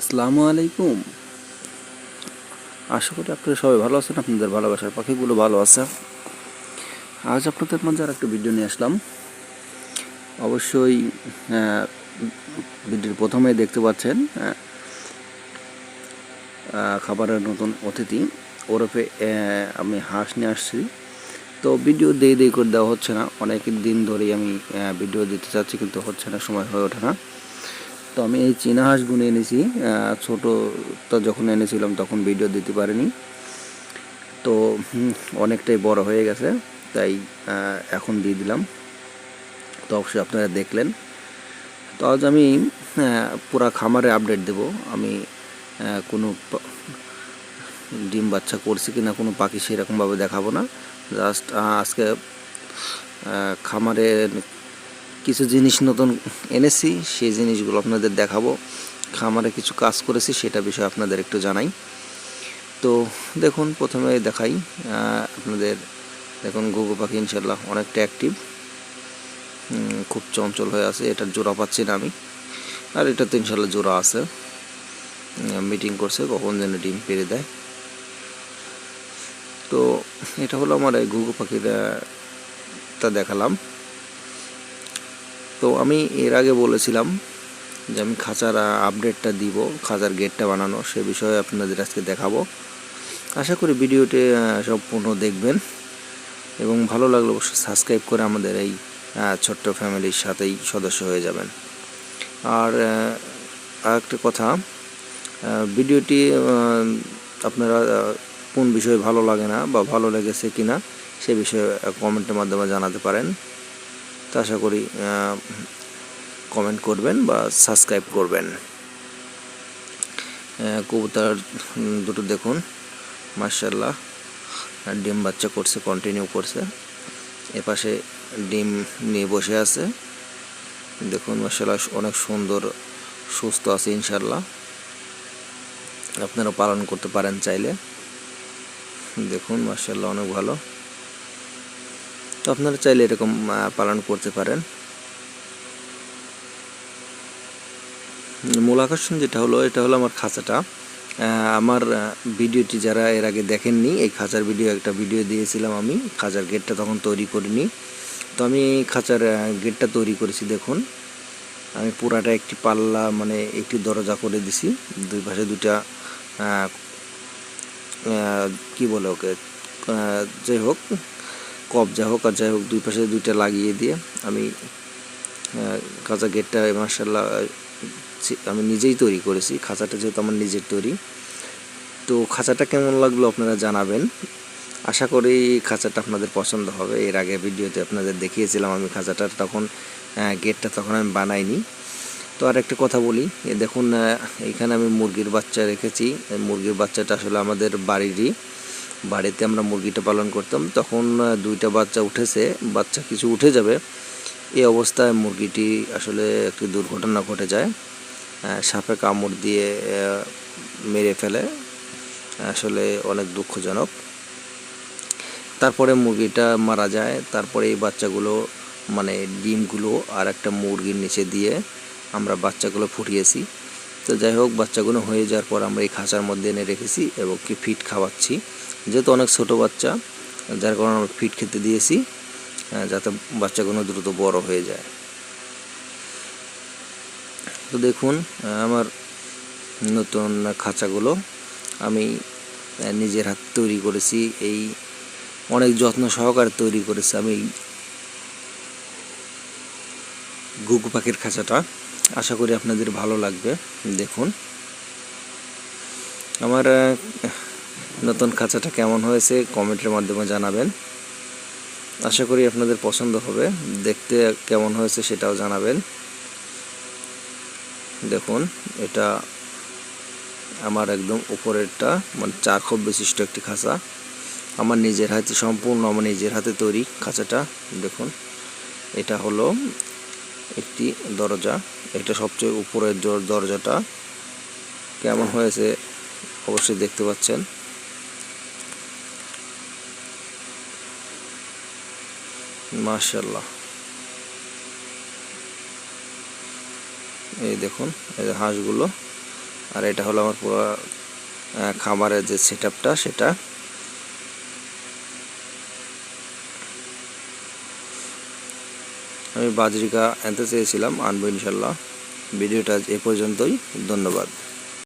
আসসালামু আলাইকুম। আশা করি আপনারা সবাই ভালো আছেন, আপনাদের ভালোবাসার পাখিগুলো ভালো আছে। আজ আপনাদের মাঝে আর একটা ভিডিও নিয়ে আসলাম। অবশ্যই ভিডিওর প্রথমে দেখতে পাচ্ছেন খাবারের নতুন অতিথি। ওরফে আমি হাঁস নিয়ে আসছি। তো ভিডিও দিয়ে দিয়ে করে দেওয়া হচ্ছে না। অনেক দিন ধরেই আমি ভিডিও দিতে চাচ্ছি, কিন্তু হচ্ছে না, সময় হয়ে ওঠে না। তো আমি এই চীনা হাঁস গুনে এনেছি ছোটোটা যখন এনেছিলাম তখন ভিডিও দিতে পারিনি। তো অনেকটাই বড় হয়ে গেছে, তাই এখন দিয়ে দিলাম। তো অবশ্যই আপনারা দেখলেন। তো আজ আমি পুরা খামারে আপডেট দেব। আমি কোনো ডিম বাচ্চা করছি কিনা, কোনো পাখি সেরকমভাবে দেখাবো না। জাস্ট আজকে খামারে কিছু জিনিস নতুন এনেছি, সেই জিনিসগুলো আপনাদের দেখাবো। খামারে কিছু কাজ করেছি, সেটা বিষয়ে আপনাদের একটু জানাই। তো দেখুন, প্রথমে দেখাই আপনাদের, দেখুন, ঘুঘু পাখি ইনশাল্লাহ অনেকটা অ্যাক্টিভ খুব চঞ্চল হয়ে আছে, এটার জোড়া পাচ্ছি না আমি। আর এটা তো ইনশাল্লাহ জোড়া আছে। মিটিং করছে, কখন যেন ডিম পেরে দেয়। তো এটা হলো আমার এই ঘুঘু পাখিটা, তা দেখালাম। তো আমি এর আগে বলেছিলাম যে আমি খাঁচার আপডেটটা দিব, খাঁচার গেটটা বানানো, সে বিষয়ে আপনাদের আজকে দেখাবো। আশা করি ভিডিওটি সম্পূর্ণ দেখবেন এবং ভালো লাগলে অবশ্যই সাবস্ক্রাইব করে আমাদের এই ছোট্ট ফ্যামিলির সাথেই সদস্য হয়ে যাবেন। আর আরেকটা কথা ভিডিওটি আপনারা কোন বিষয়ে ভালো লাগে না বা ভালো লেগেছে কিনা সে বিষয়ে কমেন্টের মাধ্যমে জানাতে পারেন। তো আশা করি কমেন্ট করবেন বা সাবস্ক্রাইব করবেন। কবুতর দুটো দেখুন। মার্শাল্লাহ ডিম বাচ্চা করছে কন্টিনিউ করছে। এপাশে ডিম নিয়ে বসে আছে। দেখুন মার্শাল্লাহ অনেক সুন্দর, সুস্থ আছে ইনশাল্লাহ আপনারা পালন করতে পারেন চাইলে। দেখুন মার্শাল্লাহ অনেক ভালো। তো আপনারা চাইলে এরকম পালন করতে পারেন। মূল আকর্ষণ যেটা হলো, এটা হলো আমার খাঁচাটা। আমার ভিডিওটি যারা এর আগে দেখেননি, এই খাঁচার ভিডিও, একটা ভিডিও দিয়েছিলাম আমি, খাঁচার গেটটা তখন তৈরি করিনি। তো আমি খাঁচার গেটটা তৈরি করেছি, দেখুন। আমি পুরাটা একটি পাল্লা মানে একটি দরজা করে দিছি। দুই পাশে দুটা কি বলে ওকে? যাই হোক। কবজা হোক আর যাই হোক দুই পাশে দুইটা লাগিয়ে দিয়ে আমি কাঁচা গেটটা মার্শাল্লাহ আমি নিজেই তৈরি করেছি। খাঁচাটা যেহেতু আমার নিজের তৈরি। তো খাঁচাটা কেমন লাগল আপনারা জানাবেন। আশা করি খাঁচাটা আপনাদের পছন্দ হবে। এর আগে ভিডিওতে আপনাদের দেখিয়েছিলাম আমি খাঁচাটা তখন গেটটা তখন আমি বানাইনি। তো আর একটা কথা বলি দেখুন আহ, এইখানে আমি মুরগির বাচ্চা রেখেছি। মুরগির বাচ্চাটা আসলে আমাদের বাড়িরই। বাড়িতে আমরা মুরগিটা পালন করতাম, তখন দুইটা বাচ্চা উঠেছে, বাচ্চা কিছু উঠে যাবে। এই অবস্থায় মুরগিটি আসলে একটি দুর্ঘটনা ঘটে যায়। সাপে কামড় দিয়ে মেরে ফেলে। আসলে অনেক দুঃখজনক। তারপরে মুরগিটা মারা যায়। তারপরে এই বাচ্চাগুলো মানে ডিমগুলো আর একটা মুরগির নিচে দিয়ে আমরা বাচ্চাগুলো ফুটিয়েছি। তো যাই হোক, বাচ্চাগুলো হয়ে যাওয়ার পর আমরা এই খাঁচার মধ্যে এনে রেখেছি এবং কি ফিট খাওয়াচ্ছি। যেহেতু অনেক ছোট বাচ্চা, যার কারণে আমরা ফিট খেতে দিয়েছি যাতে বাচ্চাগুলো দ্রুত বড় হয়ে যায়। তো দেখুন আমার নতুন খাঁচাগুলো আমি নিজের হাত তৈরি করেছি। এই অনেক যত্ন সহকারে তৈরি করেছি আমি ঘুঘু পাখির খাঁচাটা। আশা করি আপনাদের ভালো লাগবে। দেখুন। আমার নতুন খাঁচাটা কেমন হয়েছে কমেন্টের মাধ্যমে জানাবেন। আশা করি আপনাদের পছন্দ হবে। দেখতে কেমন হয়েছে সেটাও জানাবেন। দেখুন, এটা আমার একদম উপরেরটা মানে চার খুব বিশিষ্ট একটি খাঁচা। আমার নিজের হাতে, সম্পূর্ণ আমার নিজের হাতে তৈরি খাঁচাটা। দেখুন, এটা হলো একটি দরজা। এটা সবচেয়ে উপরের দরজাটা কেমন হয়েছে অবশ্যই দেখতে পাচ্ছেন। মাশাল্লাহ এই দেখুন এই হাঁসগুলো। আর এটা হলো আমার পুরো আহ, খামারের যে সেট সেটা আমি বাজরিকা এনতে চেয়েছিলাম আনব ইনশাল্লাহ। ভিডিওটা এ পর্যন্তই ধন্যবাদ।